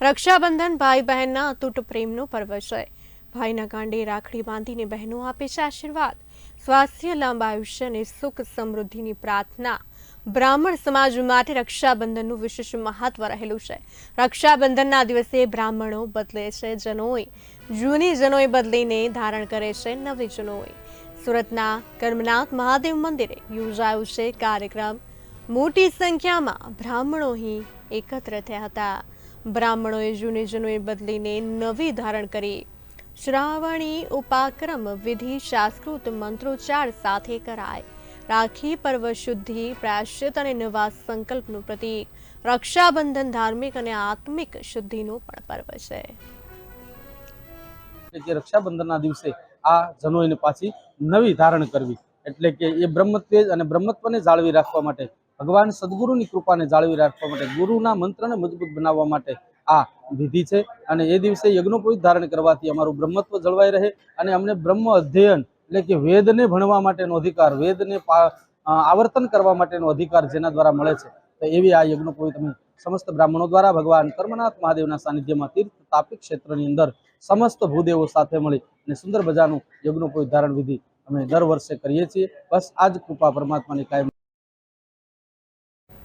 રક્ષાબંધન ભાઈ બહેનના અતૂટ પ્રેમનો પર્વ છે. ભાઈના કાંડે રાખડી બાંધીને બહેનો આપે છે આશીર્વાદ. સ્વાસ્થ્ય, લાંબા આયુષ્ય અને સુખ સમૃદ્ધિની પ્રાર્થના. બ્રાહ્મણ સમાજ માટે રક્ષાબંધનનું વિશેષ મહત્વ રહેલું છે. રક્ષાબંધનના દિવસે બ્રાહ્મણો બદલે છે જનોઈ. જૂની જનોઈ બદલીને ધારણ કરે છે નવી જનોઈ. સુરતના કર્મનાથ મહાદેવ મંદિરે યોજાયો છે કાર્યક્રમ. મોટી સંખ્યામાં બ્રાહ્મણો અહીં એકત્ર થયા હતા. બ્રાહ્મણોએ જૂની જૂની બદલીને નવી ધારણ કરી. શ્રાવણી ઉપાક્રમ વિધિ શાસ્ત્રોત મંત્રોચ્ચાર સાથે કરાય. રાખી પર્વ શુદ્ધિ પ્રાશ્ચિત અને નવા સંકલ્પનું પ્રતીક. રક્ષાબંધન ધાર્મિક અને આત્મિક શુદ્ધિનું પણ પર્વ છે. જે રક્ષાબંધનના દિવસે આ જનોઈને પાછી નવી ધારણ કરવી. એટલે કે એ બ્રહ્મત્વ અને બ્રહ્મત્વને જાળવી રાખવા માટે ભગવાન સદગુરુની કૃપાને જાળવી રાખવા માટે ગુરુના મંત્રને મજબૂત બનાવવા માટે આ વિધિ છે. અને એ દિવસે યજ્ઞોપવિત ધારણ કરવાથી અમારું બ્રહ્મત્વ જળવાઈ રહે અને અમને બ્રહ્મ અધ્યયન એટલે કે વેદને ભણવા માટેનો અધિકાર, વેદને આવર્તન કરવા માટેનો અધિકાર જેના દ્વારા મળે છે. તો એવી આ યજ્ઞોપવિત અમે સમસ્ત બ્રાહ્મણો દ્વારા ભગવાન કર્મનાથ મહાદેવના સાનિધ્યમાં તીર્થ તાપી ક્ષેત્રની અંદર સમસ્ત ભૂદેવો સાથે મળી અને સુંદર મજાનું યજ્ઞોપવિત ધારણ વિધિ અમે દર વર્ષે કરીએ છીએ. બસ આ જ કૃપા પરમાત્માની કાયમ